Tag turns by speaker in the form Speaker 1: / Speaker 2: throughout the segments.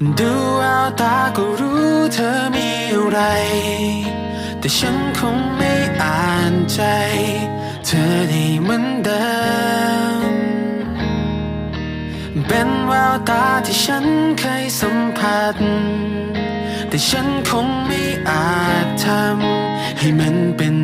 Speaker 1: ดูเอาตาก็รู้เธอมีอะไร แต่ฉันคงไม่อ่านใจ เธอได้เหมือนเดิม เป็นแววตาที่ฉันเคยสัมผัส แต่ฉันคงไม่อาจทำให้มันเป็น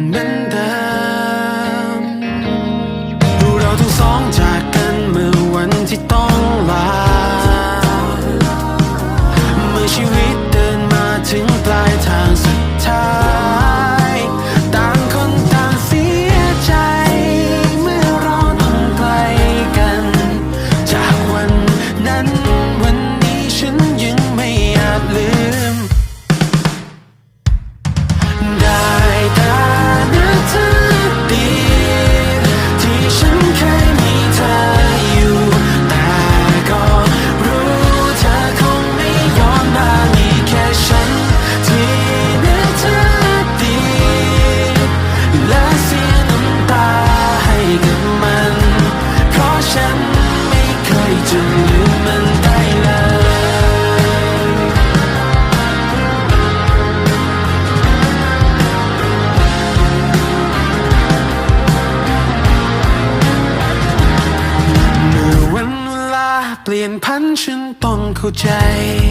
Speaker 1: ใจ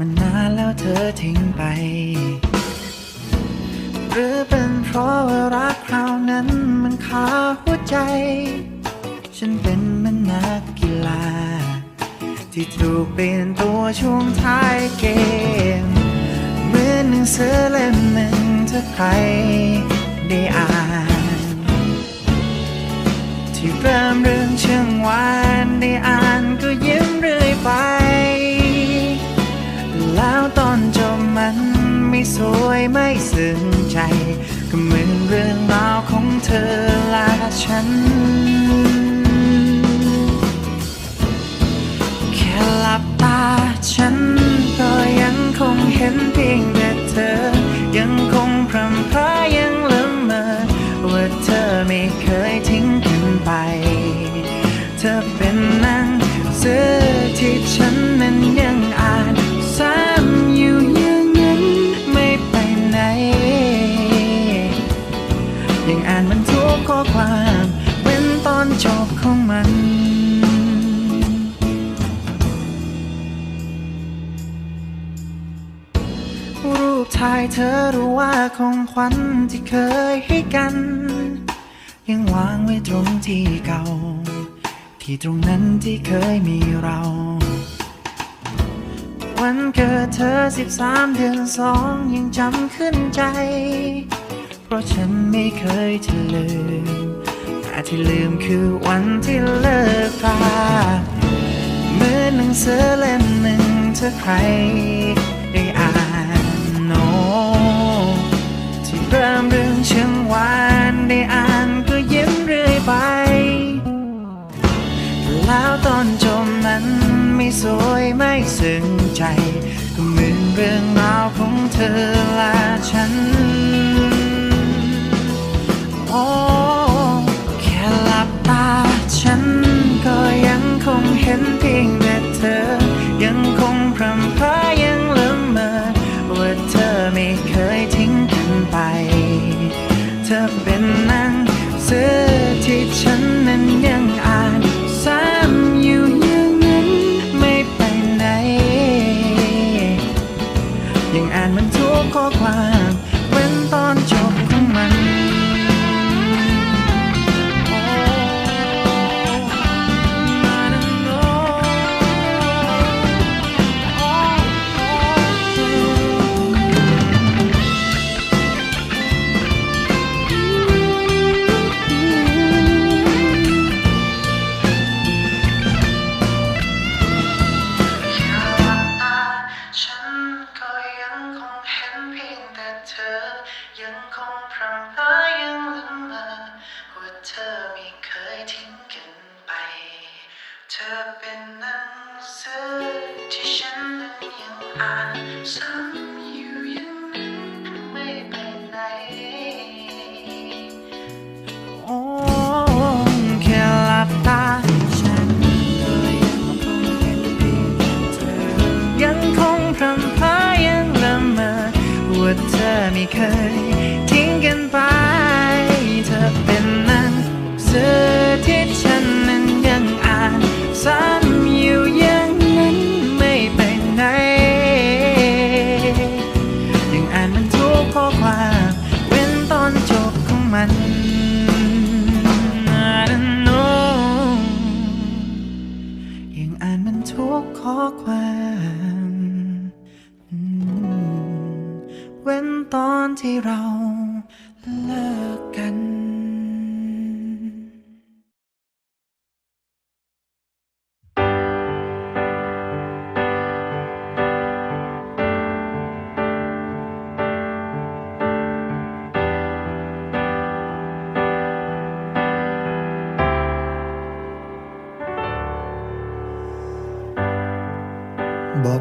Speaker 1: มันนานแล้วเธอทิ้งไป
Speaker 2: หรือเป็นเพราะว่ารักคราวนั้นมันคาหัวใจ ฉันเป็นมันนักกีฬา ที่ถูกเปลี่ยนตัวช่วงท้ายเกม เหมือนหนังสือเล่มหนึ่งถ้าใครได้อ่าน ที่เริ่มเรื่องเชิงวานได้อ่านก็ยิ้มเรื่อยไป แล้วตอนจบมันไม่สวยไม่ซึ้งใจ ก็เหมือนเรื่องราวของเธอละฉัน แค่หลับตาฉันก็ยังคงเห็นเพียงแต่เธอ ยังคงพรำพรายังละเมอว่าเธอไม่เคยทิ้งกันไป เธอเป็นนังเสือที่ฉัน เธอรู้ว่าของขวัญที่เคยให้กัน ยังวางไว้ตรงที่เก่า ที่ตรงนั้นที่เคยมีเรา วันเกิดเธอสิบสามเดือนสองยังจำขึ้นใจ เพราะฉันไม่เคยจะลืมแต่ที่ลืมคือวันที่เลิกราเหมือนหนังสือเล่มหนึ่งถ้าใคร เริ่มเรื่องเชิงวานได้อ่านก็ยิ้มเรื่อยไป แล้วตอนจบนั้นไม่สวยไม่ซึ้งใจ ก็เหมือนเรื่องราวของเธอและฉันโอ้แค่หลับตาฉันก็ยังคงเห็นเพียงแต่เธอ ที่ฉันนั้นยังอ่านซ้ำอยู่อย่างนั้นไม่ไปไหนโอ้แค่หลับตาฉันก็ยังคงเห็นเพียงเธอยังคงพรำพรายังละเมอว่าเธอไม่เคย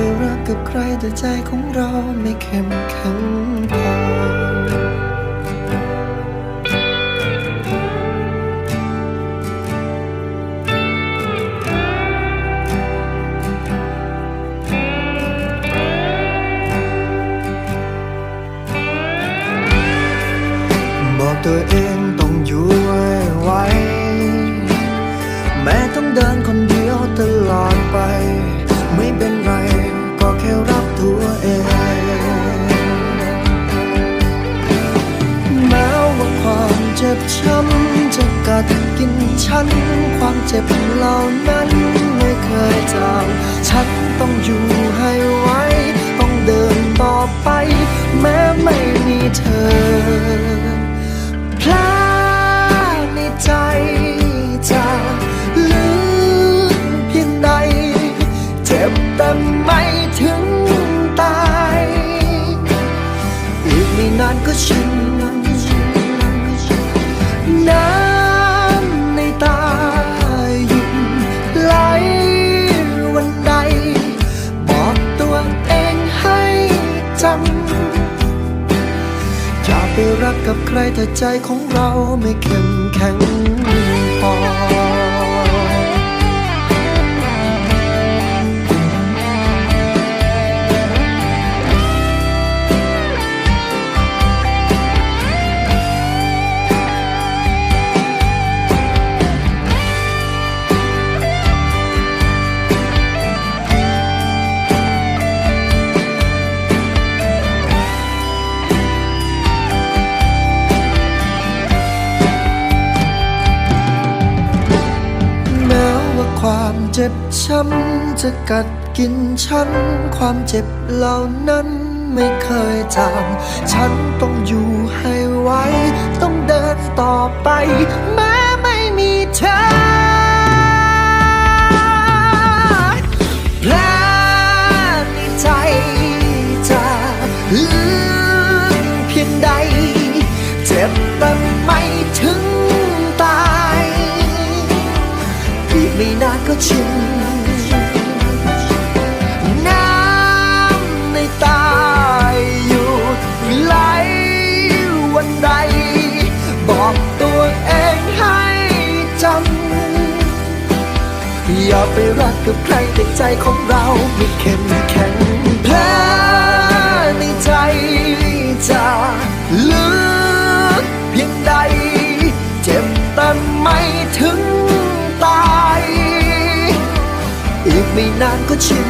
Speaker 3: ไปรักกับใครแต่ใจของเราไม่เข้มแข็งพอ ความเจ็บเหล่านั้นไม่เคยจางฉันต้องอยู่ให้ไวต้องเดินต่อไป แม้ไม่มีเธอพลในใจจะลึกเพียงใดเจ็บเต็ม กับใครแต่ใจของเราไม่เข้มแข็ง ช้ำจะกัดกินฉัน ความเจ็บเหล่านั้นไม่เคยจางฉันต้องอยู่ให้ไหวต้องเดินต่อไปแม้ไม่มีเธอแผลในใจจะลึกเพียงใด เจ็บแต่ไม่ถึงตายอีกไม่นานก็ชิน อย่าไปรักกับใครแต่ใจของเราไม่เข้มแข็งแผลในใจจะลึกเพียงใด เจ็บแต่ไม่ถึงตาย อีกไม่นานก็ชิน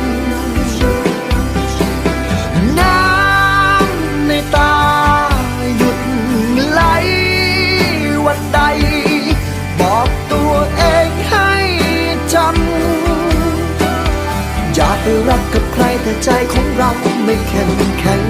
Speaker 3: แต่ใจของเราไม่แข็งแข็ง